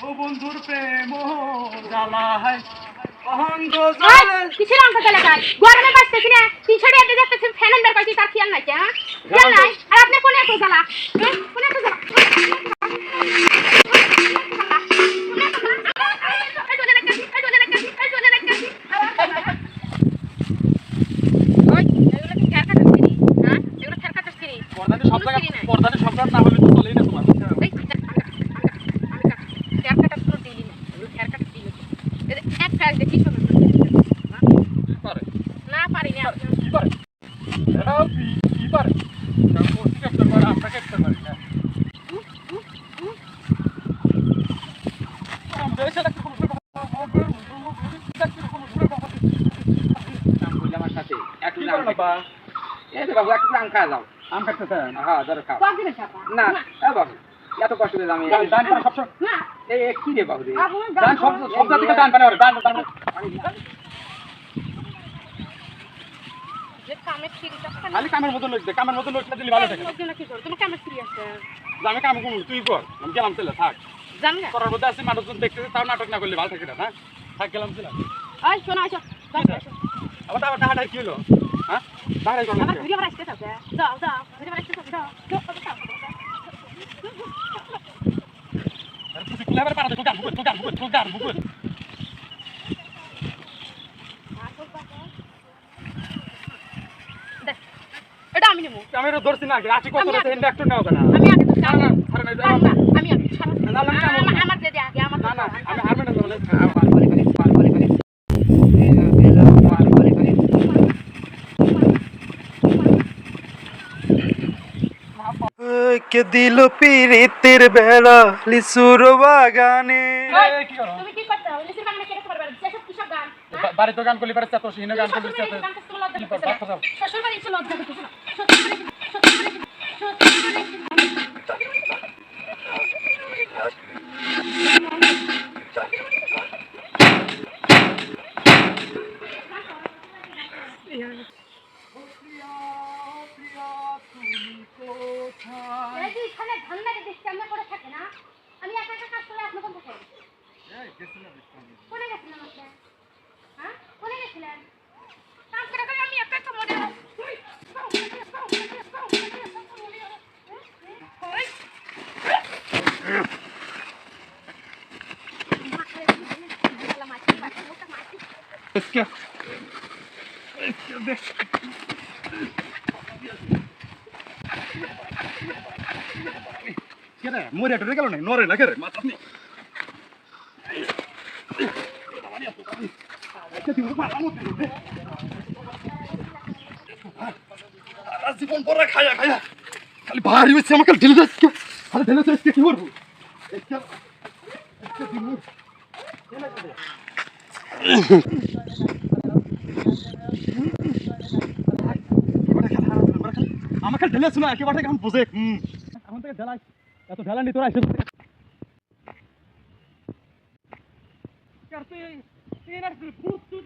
ও বন্ধুর প্রেম জ্বালায় অহঙ্গ জলে কিসের অঙ্ক চলে যায় গরমে বাঁচতেছি না দিয়ে পাইছি তার খেয়াল নাই হ্যাঁ খেয়াল নাই আর আপনি কোন এত জ্বালা হ্যাঁ? এত জ্বালা কি কিনি? হ্যাঁ? কিনি? পর্দানি সব কোনো জায়গা কিনি নাই। সব জায়গা না হলে তো চলেই না তোমার এই, আমি কাট, আমি কাট, আমি কাট। ফের কাটার কোনো দিলই না। এগুলো ফের কাটার দিলই না। এই যে এক ফের দেখি শোনো, হ্যাঁ? কি পারে না পারি না আপনি কি পারে এটাও কি কি পারে এটা কোর্স ক্যাপ্টেন করে আমরা ক্যাপ্টেন পারি না আমরা এসে একটা কোনো নাম বললে আমার সাথে একটু কি নাম করে না বা এই যে বাবু একটু যাও আম কাটতেছেন হ্যাঁ ধরো খাও। কম দিবেন চাপা? না এ বাবু এত কষ্ট করে আমি ডান ডান করে সবসময়। না। এই এই কি রে বাবু রে? আপনি সব সব থেকে ডান পারে ডান ডান যে কামের ঠিক আছে খালি কামের মতো লোক কামের মতো লোক দিলে ভালো থাকে। তুমি ফ্রি আছে। আমি কাম করব তুই কর। আমি গেলাম চলে থাক। জান না? করার মধ্যে আছে মানুষজন দেখতেছে তাও নাটক না করলে ভালো থাকে না হ্যাঁ? থাক গেলাম চলে এই শোনো আসো। আবার আবার টাকাটা কি হলো? হ্যাঁ টাকাটাই করলাম আমার ভিডিও বানাইতে আছে যাও যাও ভিডিও বানাইতে আছে যাও যাও, যাও, যাও, যাও। তুই কুলাবার পারা তুই গান বুকুত তুই গান বুকুত তুই গান দেখ, এটা আমি নেব আমি এটা ধরছি না রাখি কত আমি রাতে আগে- একটু নাও না আমি আগে তো না না আমি আগে ছাড়ো। না, না, আমি আমার- আগে- দিয়ে দে আগে আমার না না দে। আমি হারবে না বলে পাল করে করে পাল করে করে পাল করে করে কে দিল পিরিতের বেড়া লিসুর বাগানে? এই, তুমি কি করতে হবে? লিসির বাগানে কেটে পারবে যেসব কৃষক গান? বাড়িতে গান করলি পারে চাতো সিনে গান করলি শ্বশুর চাতো তোমার লজ্জা কি করতেছে কর, না? বাচ্চা যাও। শ্বশুর বাড়ির এসে লজ্জা করতেছে না? শ্বশুর বাড়ির- শ্বশুর বাড়ির- শ্বশুর বাড়ির- এরা আপনাকে দেখছি আপনার করে থাকে না আমি একা একা কাজ করে আপনার কোথায় কোনে গেছিলেন আপনি হ্যাঁ কোনে গেছিলেন কাজ করে করে আমি একা একা মনে Let's go. Let's go. কেরে মরে টরে গেল না নরে না কেরে? মাথা নি। জীবন পরে খায়া খায়া। খালি ভারী হচ্ছে আমাকে ঢেলে যাচ্ছে খালি ঢেলে যাচ্ছে কি করব? আমাকে ঢেলে শোনা একেবারে এখন বুঝে। হুম। এখন থেকে ঢেলাই এত ঢেলা নি তোরা এসে করতে তিন আর ফুট তুই